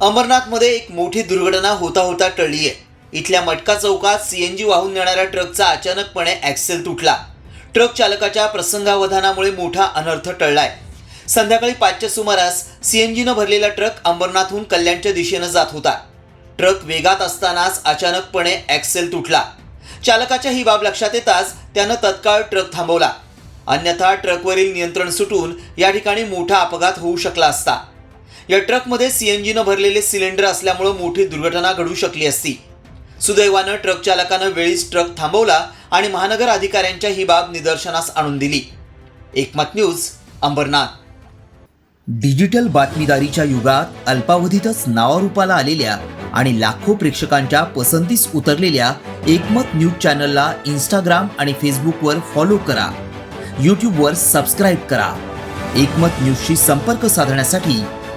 अमरनाथमध्ये एक मोठी दुर्घटना होता होता टळली आहे इथल्या मटका चौकात सीएनजी वाहून नेणाऱ्या ट्रकचा अचानकपणे ॲक्सेल तुटला. ट्रक चालकाच्या प्रसंगावधानामुळे मोठा अनर्थ टळलाय. संध्याकाळी पाचच्या सुमारास सीएनजीनं भरलेला ट्रक अंबरनाथहून कल्याणच्या दिशेनं जात होता. ट्रक वेगात असतानाच अचानकपणे ॲक्सेल तुटला. चालकाच्या ही बाब लक्षात येताच त्यानं तत्काळ ट्रक थांबवला. अन्यथा ट्रकवरील नियंत्रण सुटून या ठिकाणी मोठा अपघात होऊ शकला असता. या ट्रकमध्ये सीएनजीनं भरलेले सिलेंडर असल्यामुळं मोठी दुर्घटना घडू शकली असती. सुदैवानं ट्रक चालकानं वेळीच ट्रक थांबवला आणि महानगर अधिकाऱ्यांच्या ही बाब निदर्शनास आणून दिली. एकमत न्यूज अंबरनाथ. डिजिटल बातमीदारीच्या युगात अल्पावधीतच नावारूपाला आलेल्या आणि लाखो प्रेक्षकांच्या पसंतीस उतरलेल्या एकमत न्यूज चॅनलला इंस्टाग्राम आणि फेसबुकवर फॉलो करा. यूट्यूबवर सबस्क्राईब करा. एकमत न्यूजशी संपर्क साधण्यासाठी